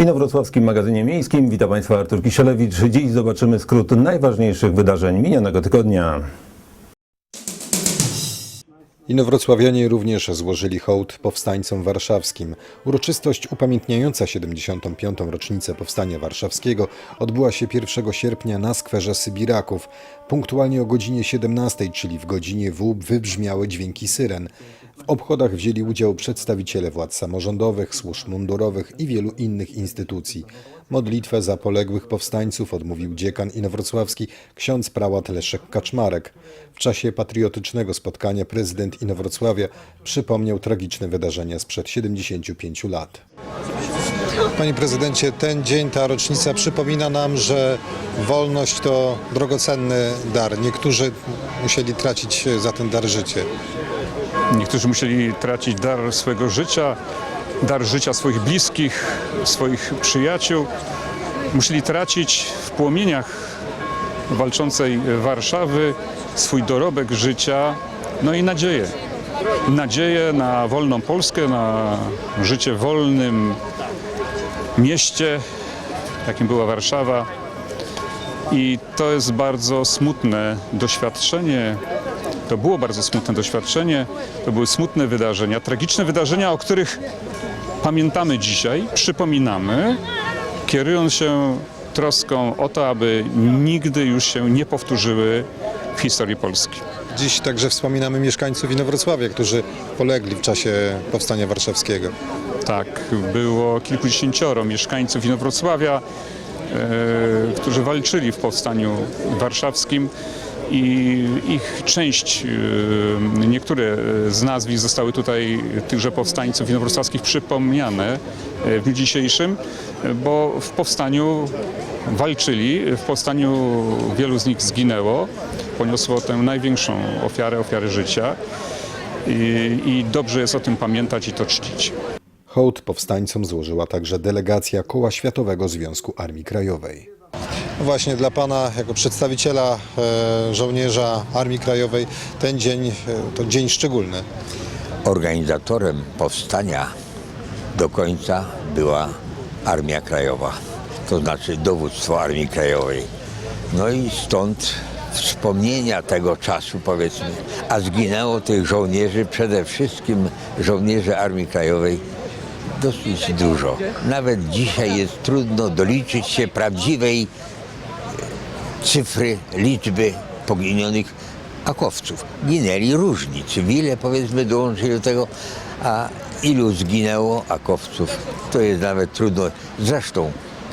Inowrocławskim Magazynie Miejskim witam Państwa Artur Kisielewicz. Dziś zobaczymy skrót najważniejszych wydarzeń minionego tygodnia. Inowrocławianie również złożyli hołd powstańcom warszawskim. Uroczystość upamiętniająca 75. rocznicę Powstania Warszawskiego odbyła się 1 sierpnia na skwerze Sybiraków. Punktualnie o godzinie 17, czyli w godzinie W, wybrzmiały dźwięki syren. W obchodach wzięli udział przedstawiciele władz samorządowych, służb mundurowych i wielu innych instytucji. Modlitwę za poległych powstańców odmówił dziekan inowrocławski ksiądz prałat Leszek Kaczmarek. W czasie patriotycznego spotkania prezydent Inowrocławia przypomniał tragiczne wydarzenia sprzed 75 lat. Panie prezydencie, ten dzień, ta rocznica przypomina nam, że wolność to drogocenny dar. Niektórzy musieli tracić za ten dar życie. Niektórzy musieli tracić dar swojego życia, dar życia swoich bliskich, swoich przyjaciół. Musieli tracić w płomieniach walczącej Warszawy swój dorobek życia, no i nadzieję. Nadzieję na wolną Polskę, na życie w wolnym mieście, jakim była Warszawa. I to jest bardzo smutne doświadczenie. To było bardzo smutne doświadczenie. To były smutne wydarzenia, tragiczne wydarzenia, o których pamiętamy dzisiaj, przypominamy, kierując się troską o to, aby nigdy już się nie powtórzyły w historii Polski. Dziś także wspominamy mieszkańców Inowrocławia, którzy polegli w czasie Powstania Warszawskiego. Tak, było kilkudziesięcioro mieszkańców Inowrocławia, e, którzy walczyli w powstaniu warszawskim i ich część, e, niektóre z nazwisk zostały tutaj tychże powstańców inowrocławskich przypomniane e, w dniu dzisiejszym, bo w powstaniu walczyli, w powstaniu wielu z nich zginęło, poniosło tę największą ofiarę, ofiarę życia i, i dobrze jest o tym pamiętać i to czcić. Hołd powstańcom złożyła także delegacja Koła Światowego Związku Armii Krajowej. Właśnie dla Pana, jako przedstawiciela e, żołnierza Armii Krajowej, ten dzień e, to dzień szczególny. Organizatorem powstania do końca była Armia Krajowa, to znaczy dowództwo Armii Krajowej. No i stąd wspomnienia tego czasu powiedzmy, a zginęło tych żołnierzy, przede wszystkim żołnierzy Armii Krajowej dosyć dużo. Nawet dzisiaj jest trudno doliczyć się prawdziwej cyfry, liczby poginionych akowców. Ginęli różni, cywile powiedzmy dołączyli do tego, a ilu zginęło akowców, to jest nawet trudno. Zresztą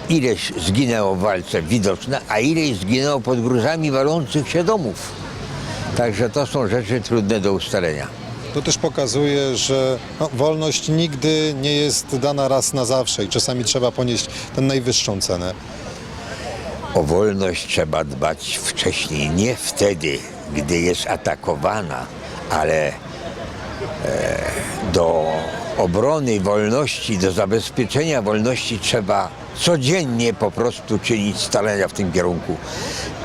ileś zginęło w walce widoczne, a ileś zginęło pod gruzami walących się domów. Także to są rzeczy trudne do ustalenia. To też pokazuje, że no, wolność nigdy nie jest dana raz na zawsze i czasami trzeba ponieść tę najwyższą cenę. O wolność trzeba dbać wcześniej, nie wtedy, gdy jest atakowana, ale e, do obrony wolności, do zabezpieczenia wolności trzeba codziennie po prostu czynić starania w tym kierunku.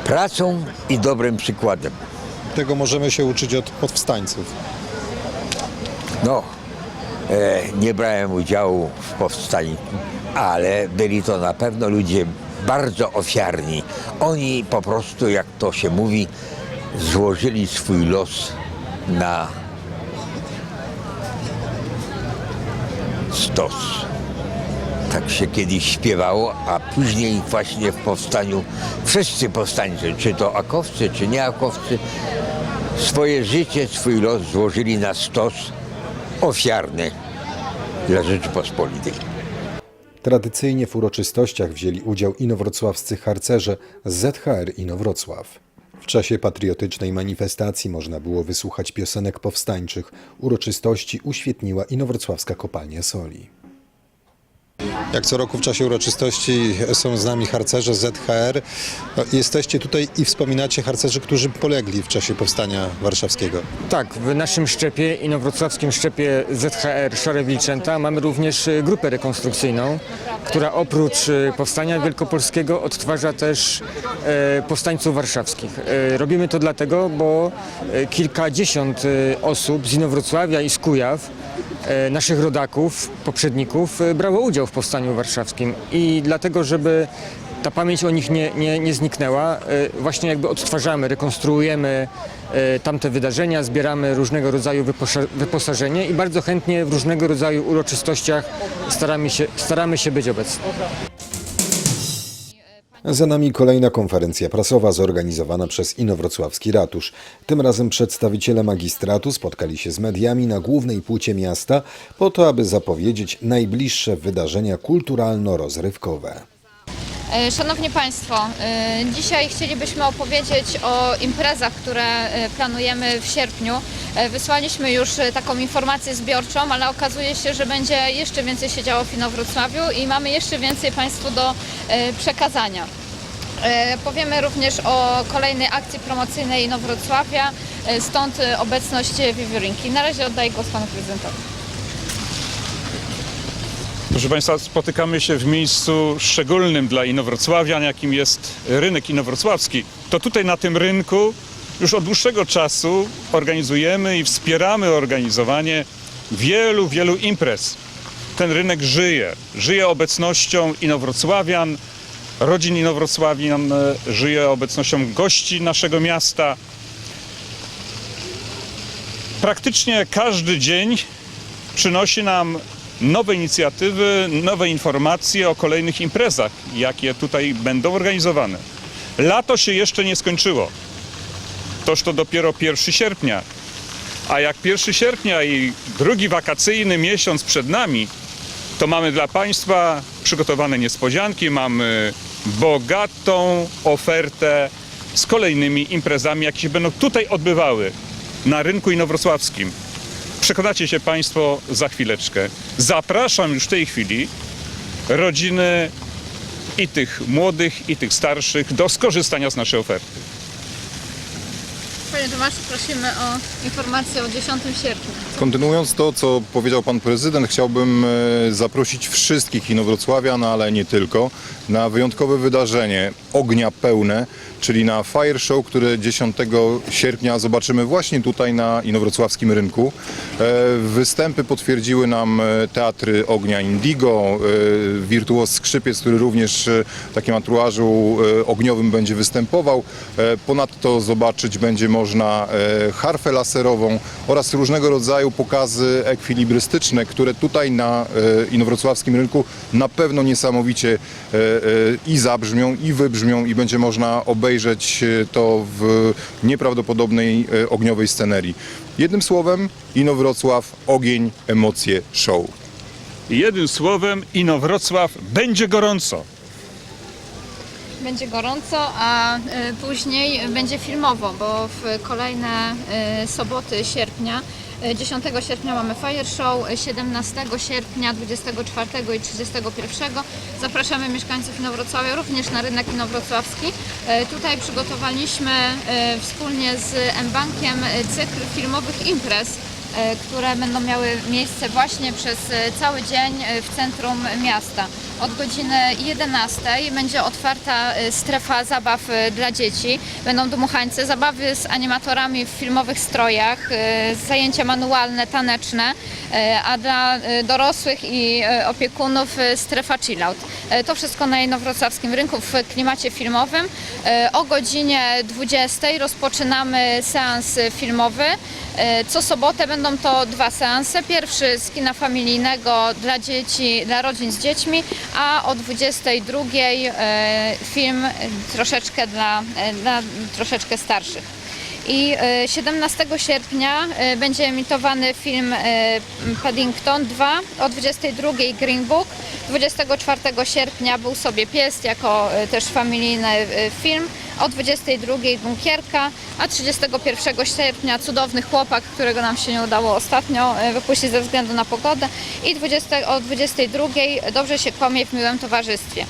Pracą i dobrym przykładem. Tego możemy się uczyć od powstańców. No, e, nie brałem udziału w powstaniu, ale byli to na pewno ludzie bardzo ofiarni. Oni po prostu, jak to się mówi, złożyli swój los na stos. Tak się kiedyś śpiewało, a później właśnie w powstaniu wszyscy powstańcy, czy to akowcy, czy nie akowcy, swoje życie, swój los złożyli na stos ofiarny dla Rzeczypospolitej. Tradycyjnie w uroczystościach wzięli udział inowrocławscy harcerze z ZHR Inowrocław. W czasie patriotycznej manifestacji można było wysłuchać piosenek powstańczych. Uroczystości uświetniła inowrocławska kopalnia soli. Jak co roku w czasie uroczystości są z nami harcerze ZHR. No, Jesteście tutaj i wspominacie harcerzy, którzy polegli w czasie powstania warszawskiego. Tak, w naszym szczepie, inowrocławskim szczepie ZHR Szare Wilczęta mamy również e, grupę rekonstrukcyjną, która oprócz e, powstania wielkopolskiego odtwarza też e, powstańców warszawskich. Robimy to dlatego, bo kilkadziesiąt osób z Inowrocławia i z Kujaw naszych rodaków, poprzedników brało udział w powstaniu warszawskim i dlatego, żeby ta pamięć o nich nie, nie, nie zniknęła, e, właśnie jakby odtwarzamy, rekonstruujemy e, tamte wydarzenia, zbieramy różnego rodzaju wyposażenie i bardzo chętnie w różnego rodzaju uroczystościach staramy się, staramy się być obecni. Za nami kolejna konferencja prasowa zorganizowana przez Inowrocławski Ratusz. Tym razem przedstawiciele magistratu spotkali się z mediami na głównej płycie miasta po to, aby zapowiedzieć najbliższe wydarzenia kulturalno-rozrywkowe. E, Szanowni Państwo, e, dzisiaj chcielibyśmy opowiedzieć o imprezach, które e, planujemy w sierpniu. Wysłaliśmy już taką informację zbiorczą, ale okazuje się, że będzie jeszcze więcej się działo w Inowrocławiu i mamy jeszcze więcej Państwu do przekazania. Powiemy również o kolejnej akcji promocyjnej Inowrocławia, stąd obecność Wiewiórynki. Na razie oddaję głos Panu Prezydentowi. Proszę Państwa, spotykamy się w miejscu szczególnym dla Inowrocławian, jakim jest rynek inowrocławski. To tutaj na tym rynku już od dłuższego czasu organizujemy i wspieramy organizowanie wielu, wielu imprez. Ten rynek żyje. Żyje obecnością Inowrocławian, rodzin Inowrocławian, e, żyje obecnością gości naszego miasta. Praktycznie każdy dzień przynosi nam nowe inicjatywy, nowe informacje o kolejnych imprezach, jakie tutaj będą organizowane. Lato się jeszcze nie skończyło. Toż to dopiero 1 sierpnia. A jak 1 sierpnia i drugi wakacyjny miesiąc przed nami, to mamy dla Państwa przygotowane niespodzianki, mamy bogatą ofertę z kolejnymi imprezami, jakie się będą tutaj odbywały na rynku inowrocławskim. Przekonacie się Państwo za chwileczkę. Zapraszam już w tej chwili rodziny i tych młodych, i tych starszych do skorzystania z naszej oferty. Panie Tomaszu, prosimy o informację o 10 sierpnia. Kontynuując to, co powiedział pan prezydent, chciałbym e, zaprosić wszystkich inowrocławian, ale nie tylko, na wyjątkowe wydarzenie Ognia Pełne, czyli na Fire Show, które 10 sierpnia zobaczymy właśnie tutaj na inowrocławskim rynku. E, Występy potwierdziły nam e, teatry Ognia Indigo, e, wirtuoz skrzypiec, który również w takim atruażu e, ogniowym będzie występował. Ponadto zobaczyć będzie można harfę laserową oraz różnego rodzaju pokazy ekwilibrystyczne, które tutaj na inowrocławskim rynku na pewno niesamowicie i zabrzmią, i wybrzmią i będzie można obejrzeć e, to w nieprawdopodobnej e, ogniowej scenerii. Jednym słowem, Inowrocław, ogień, emocje, show. Jednym słowem, Inowrocław będzie gorąco. Będzie gorąco, a y, później będzie filmowo, bo w kolejne soboty sierpnia, 10 sierpnia mamy Fire Show, y, 17 sierpnia, 24 i 31 zapraszamy mieszkańców Inowrocławia również na rynek inowrocławski. Y, Tutaj przygotowaliśmy y, wspólnie z M-Bankiem cykl filmowych imprez e, które będą miały miejsce właśnie przez e, cały dzień e, w centrum miasta. Od godziny 11 będzie otwarta e, strefa zabaw e, dla dzieci. Będą dmuchańce, zabawy z animatorami w filmowych strojach, e, zajęcia manualne, taneczne, e, a dla e, dorosłych i e, opiekunów e, strefa chillout. E, To wszystko na Inowrocławskim Rynku w klimacie filmowym. E, O godzinie 20 rozpoczynamy seans filmowy. E, Co sobotę będą to dwa seanse. Pierwszy z kina familijnego dla dzieci, dla rodzin z dziećmi, a o 22 e, film troszeczkę dla, e, dla troszeczkę starszych. I e, 17 sierpnia będzie emitowany film Paddington 2, o 22 Green Book. 24 sierpnia był sobie pies jako też familijny film. O 22 Bunkierka, a 31 sierpnia Cudowny Chłopak, którego nam się nie udało ostatnio e, wypuścić ze względu na pogodę. I 20, o 22 Dobrze się kłamie w miłym towarzystwie.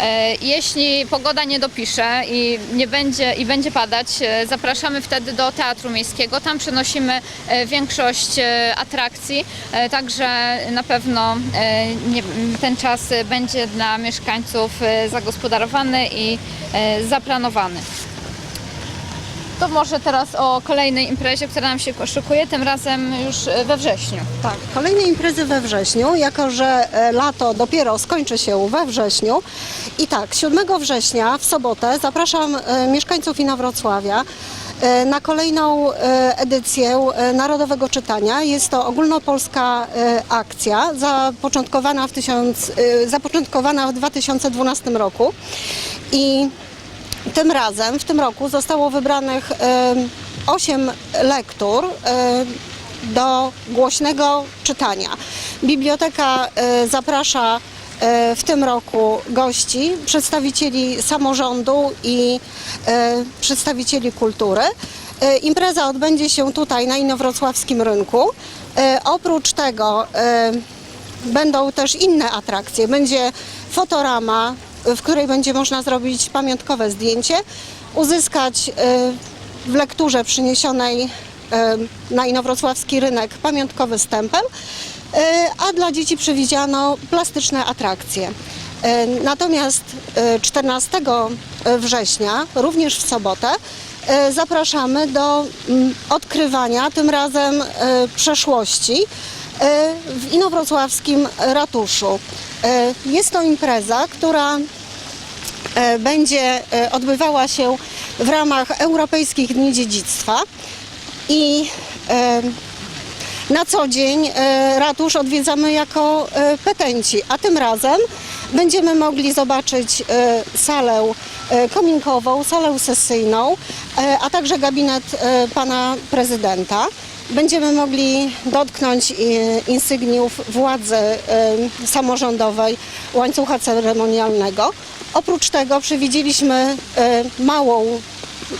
E, Jeśli pogoda nie dopisze i nie będzie i będzie padać, e, zapraszamy wtedy do Teatru Miejskiego. Tam przenosimy e, większość atrakcji, także na pewno ten czas będzie dla mieszkańców zagospodarowany i zaplanowany. To może teraz o kolejnej imprezie, która nam się szykuje, tym razem już e, we wrześniu. Tak, kolejne imprezy we wrześniu, jako że e, lato dopiero skończy się we wrześniu. I tak, 7 września w sobotę zapraszam e, mieszkańców Inowrocławia na kolejną edycję Narodowego Czytania. Jest to ogólnopolska akcja zapoczątkowana w, tysiąc, zapoczątkowana w 2012 roku. I tym razem, w tym roku zostało wybranych em, osiem lektur do głośnego czytania. Biblioteka e, zaprasza e, w tym roku gości, przedstawicieli samorządu i e, przedstawicieli kultury. Impreza odbędzie się tutaj na Inowrocławskim Rynku. Oprócz tego Będą też inne atrakcje. Będzie fotorama, w której będzie można zrobić pamiątkowe zdjęcie, uzyskać e, w lekturze przyniesionej e, na inowrocławski rynek pamiątkowy stempel, e, a dla dzieci przewidziano plastyczne atrakcje. Natomiast e, 14 września, również w sobotę, zapraszamy do mm, odkrywania tym razem przeszłości w inowrocławskim ratuszu. E, Jest to impreza, która e, będzie e, odbywała się w ramach Europejskich Dni Dziedzictwa i e, na co dzień e, ratusz odwiedzamy jako e, petenci, a tym razem będziemy mogli zobaczyć e, salę e, kominkową, salę sesyjną, e, a także gabinet e, pana prezydenta. Będziemy mogli dotknąć e, insygniów władzy e, samorządowej łańcucha ceremonialnego. Oprócz tego przewidzieliśmy e, małą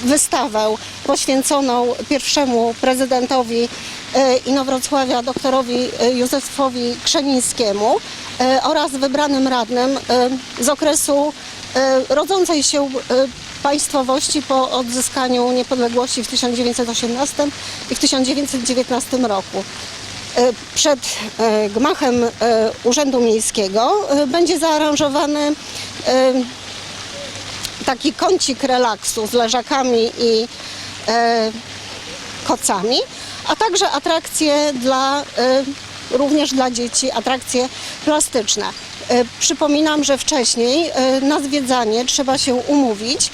wystawę poświęconą pierwszemu prezydentowi Inowrocławia, doktorowi Józefowi Krzemińskiemu oraz wybranym radnym z okresu rodzącej się państwowości po odzyskaniu niepodległości w 1918 i w 1919 roku. E, Przed e, gmachem e, Urzędu Miejskiego będzie zaaranżowany taki kącik relaksu z leżakami i kocami, a także atrakcje dla, również dla dzieci, atrakcje plastyczne. E, przypominam, że wcześniej e, na zwiedzanie trzeba się umówić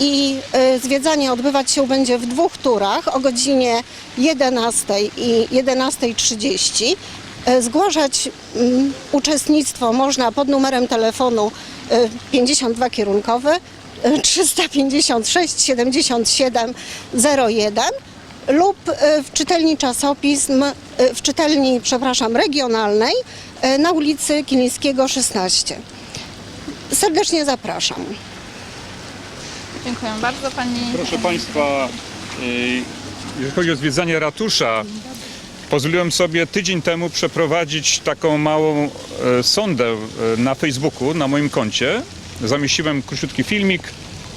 i e, zwiedzanie odbywać się będzie w dwóch turach o godzinie 11 i 11.30. E, Zgłaszać mm, uczestnictwo można pod numerem telefonu e, 52 kierunkowy e, 356 77 01 lub e, w czytelni czasopism, e, w czytelni, przepraszam, regionalnej e, na ulicy Kilińskiego 16. Serdecznie zapraszam. Dziękuję bardzo Pani. Proszę Państwa, jeżeli chodzi o zwiedzanie ratusza, pozwoliłem sobie tydzień temu przeprowadzić taką małą sondę na Facebooku, na moim koncie. Zamieściłem króciutki filmik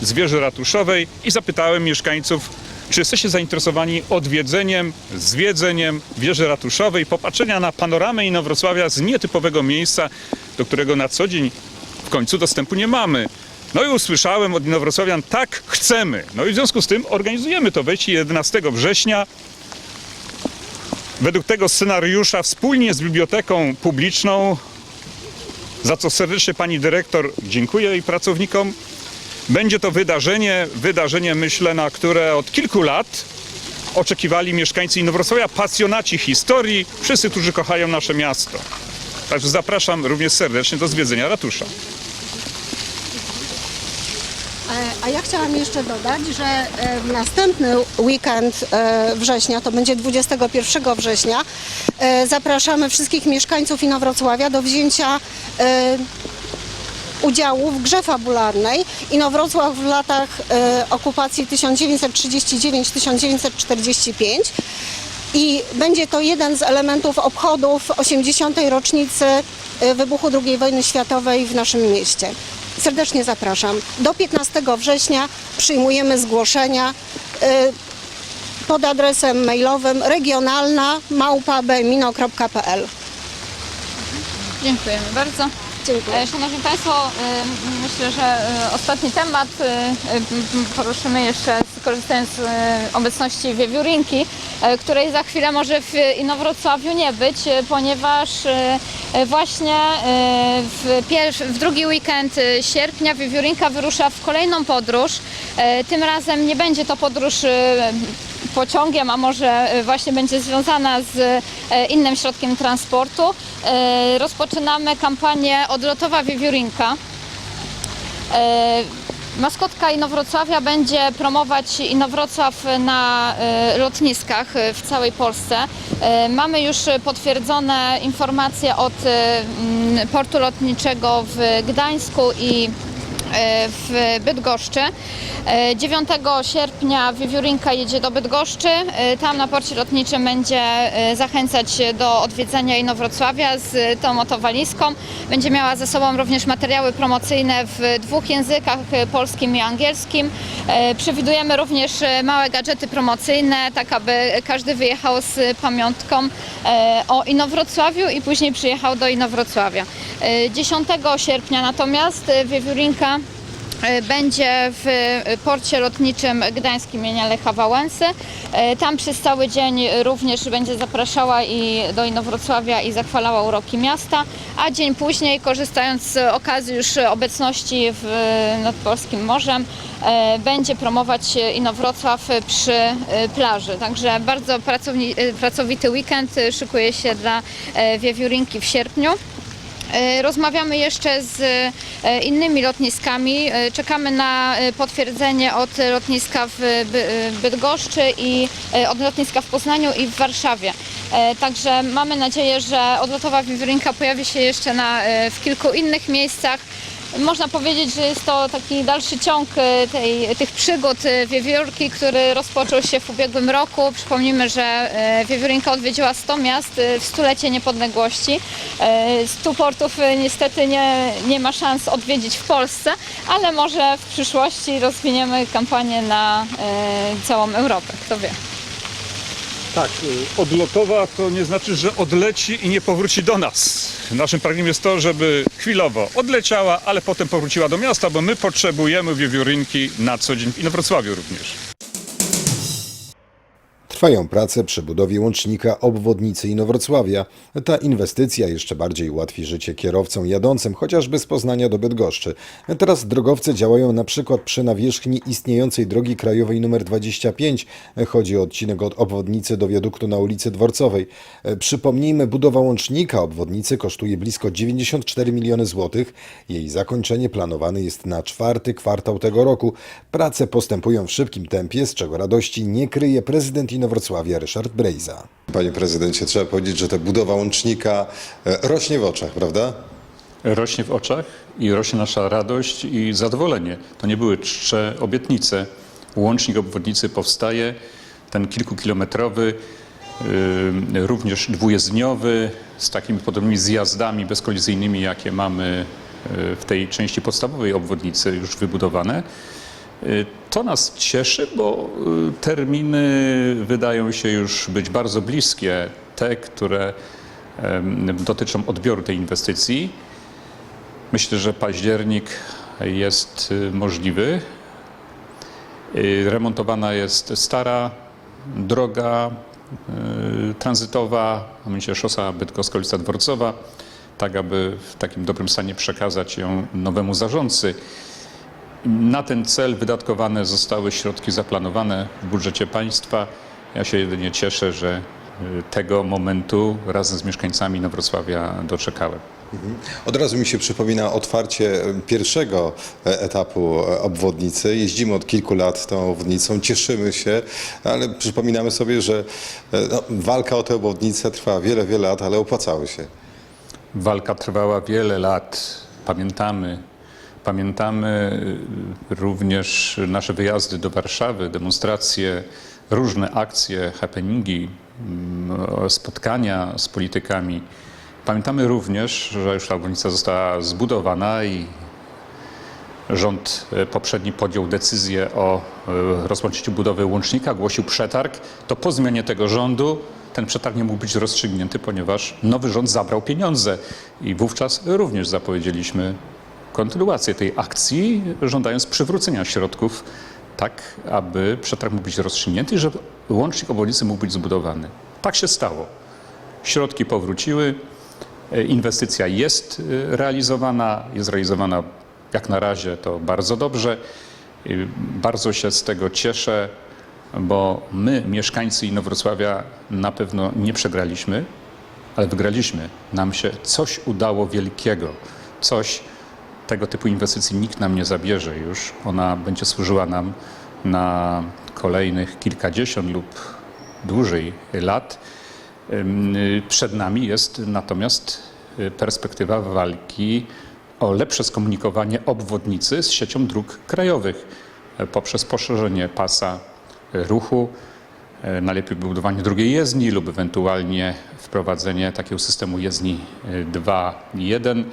z wieży ratuszowej i zapytałem mieszkańców, czy jesteście zainteresowani odwiedzeniem, zwiedzeniem wieży ratuszowej, popatrzenia na panoramę Inowrocławia z nietypowego miejsca, do którego na co dzień w końcu dostępu nie mamy. No i usłyszałem od Inowrocławian, tak chcemy. No i w związku z tym organizujemy to wejście 11 września. Według tego scenariusza wspólnie z biblioteką publiczną, za co serdecznie pani dyrektor dziękuję i pracownikom. Będzie to wydarzenie, wydarzenie myślę, na które od kilku lat oczekiwali mieszkańcy Inowrocławia, pasjonaci historii, wszyscy, którzy kochają nasze miasto. Także zapraszam również serdecznie do zwiedzenia ratusza. E, A ja chciałam jeszcze dodać, że e, w następny weekend e, września, to będzie 21 września, zapraszamy wszystkich mieszkańców Inowrocławia do wzięcia udziału w grze fabularnej Inowrocław w latach e, okupacji 1939-1945 i będzie to jeden z elementów obchodów 80. rocznicy e, wybuchu II wojny światowej w naszym mieście. Serdecznie zapraszam. Do 15 września przyjmujemy zgłoszenia e, pod adresem mailowym regionalna małpa.bmino.pl. Dziękujemy bardzo. Dziękuję. E, Szanowni Państwo, e, myślę, że e, ostatni temat poruszymy jeszcze korzystając z obecności wiewiórinki, której za chwilę może w Inowrocławiu nie być, ponieważ właśnie w, pierwszy, w drugi weekend sierpnia wiewiórinka wyrusza w kolejną podróż. Tym razem nie będzie to podróż pociągiem, a może e, właśnie będzie związana z e, innym środkiem transportu. E, Rozpoczynamy kampanię Odlotowa Wiewiórinka. Maskotka Inowrocławia będzie promować Inowrocław na lotniskach w całej Polsce. Mamy już potwierdzone informacje od portu lotniczego w Gdańsku i w Bydgoszczy. E, 9 sierpnia Wiewiórinka jedzie do Bydgoszczy. E, Tam na porcie lotniczym będzie e, zachęcać do odwiedzenia Inowrocławia z tą oto walizką. Będzie miała ze sobą również materiały promocyjne w dwóch językach, e, polskim i angielskim. E, Przewidujemy również e, małe gadżety promocyjne, tak aby każdy wyjechał z pamiątką e, o Inowrocławiu i później przyjechał do Inowrocławia. E, 10 sierpnia natomiast e, Wiewiórinka e, będzie w e, porcie lotniczym gdańskim imienia Lecha Wałęsy. E, Tam przez cały dzień również będzie zapraszała i do Inowrocławia i zachwalała uroki miasta, a dzień później, korzystając z okazji już obecności w, nad Polskim Morzem, e, będzie promować Inowrocław przy e, plaży. Także bardzo pracowni, e, pracowity weekend e, szykuje się dla e, Wiewiórinki w sierpniu. E, Rozmawiamy jeszcze z e, innymi lotniskami. E, Czekamy na potwierdzenie od lotniska w By- Bydgoszczy i od lotniska w Poznaniu i w Warszawie. Także mamy nadzieję, że odlotowa wiewiórinka pojawi się jeszcze na, w kilku innych miejscach. Można powiedzieć, że jest to taki dalszy ciąg e, tej, tych przygód e, wiewiórki, który rozpoczął się w ubiegłym roku. Przypomnijmy, że e, wiewiórinka odwiedziła 100 miast w stulecie niepodległości. E, 100 portów niestety nie, nie ma szans odwiedzić w Polsce, ale może w przyszłości rozwiniemy kampanię na całą Europę, kto wie. Tak, odlotowa to nie znaczy, że odleci i nie powróci do nas. Naszym pragnieniem jest to, żeby chwilowo odleciała, ale potem powróciła do miasta, bo my potrzebujemy wiewiórynki na co dzień w Inowrocławiu również. Trwają prace przy budowie łącznika obwodnicy Inowrocławia. Ta inwestycja jeszcze bardziej ułatwi życie kierowcom jadącym chociażby z Poznania do Bydgoszczy. Teraz drogowce działają na przykład przy nawierzchni istniejącej drogi krajowej nr 25. Chodzi o odcinek od obwodnicy do wiaduktu na ulicy Dworcowej. Przypomnijmy, budowa łącznika obwodnicy kosztuje blisko 94 miliony złotych. Jej zakończenie planowane jest na czwarty kwartał tego roku. Prace postępują w szybkim tempie, z czego radości nie kryje prezydent Inowrocławia Ryszard Brejza. Panie prezydencie, trzeba powiedzieć, że ta budowa łącznika e, rośnie w oczach, prawda? Rośnie w oczach i rośnie nasza radość i zadowolenie. To nie były czcze obietnice. Łącznik obwodnicy powstaje, ten kilkukilometrowy, yy, również dwujezdniowy, z takimi podobnymi zjazdami bezkolizyjnymi, jakie mamy yy, w tej części podstawowej obwodnicy już wybudowane. Y, To nas cieszy, bo y, terminy wydają się już być bardzo bliskie, te, które dotyczą odbioru tej inwestycji. Myślę, że październik jest y, możliwy. Remontowana jest stara droga tranzytowa, a mianowicie szosa Bydgoska-Ulica Dworcowa, tak aby w takim dobrym stanie przekazać ją nowemu zarządcy. Na ten cel wydatkowane zostały środki zaplanowane w budżecie państwa. Ja się jedynie cieszę, że y, tego momentu razem z mieszkańcami Nowrocławia doczekałem. Od razu mi się przypomina otwarcie e, pierwszego e, etapu obwodnicy. Jeździmy od kilku lat tą obwodnicą, cieszymy się, ale przypominamy sobie, że no, walka o tę obwodnicę trwa wiele, wiele lat, ale opłacały się. Walka trwała wiele lat. Pamiętamy, pamiętamy y, również nasze wyjazdy do Warszawy, demonstracje, różne akcje, happeningi, mm, spotkania z politykami. Pamiętamy również, że już ta obwodnica została zbudowana i rząd y, poprzedni podjął decyzję o y, rozpoczęciu budowy łącznika, ogłosił przetarg. To po zmianie tego rządu ten przetarg nie mógł być rozstrzygnięty, ponieważ nowy rząd zabrał pieniądze i wówczas również zapowiedzieliśmy kontynuację tej akcji, żądając przywrócenia środków tak, aby przetarg mógł być rozstrzygnięty i żeby łącznik obwodnicy mógł być zbudowany. Tak się stało. Środki powróciły, e, inwestycja jest e, realizowana, jest realizowana jak na razie to bardzo dobrze. I Bardzo się z tego cieszę, bo my, mieszkańcy Inowrocławia, na pewno nie przegraliśmy, ale wygraliśmy. Nam się coś udało wielkiego, coś tego typu inwestycji nikt nam nie zabierze już. Ona będzie służyła nam na kolejnych kilkadziesiąt lub dłużej lat. Przed nami jest natomiast y, perspektywa walki o lepsze skomunikowanie obwodnicy z siecią dróg krajowych y, poprzez poszerzenie pasa ruchu, y, najlepiej budowanie drugiej jezdni lub ewentualnie wprowadzenie takiego systemu jezdni y, 2.1, ym,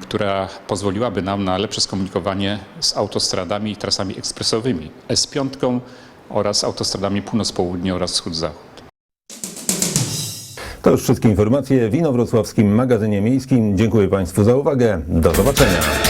która pozwoliłaby nam na lepsze skomunikowanie z autostradami i trasami ekspresowymi S5 oraz autostradami północ-południe oraz wschód-zachód. To już wszystkie informacje w Inowrocławskim Magazynie Miejskim. Dziękuję Państwu za uwagę. Do zobaczenia.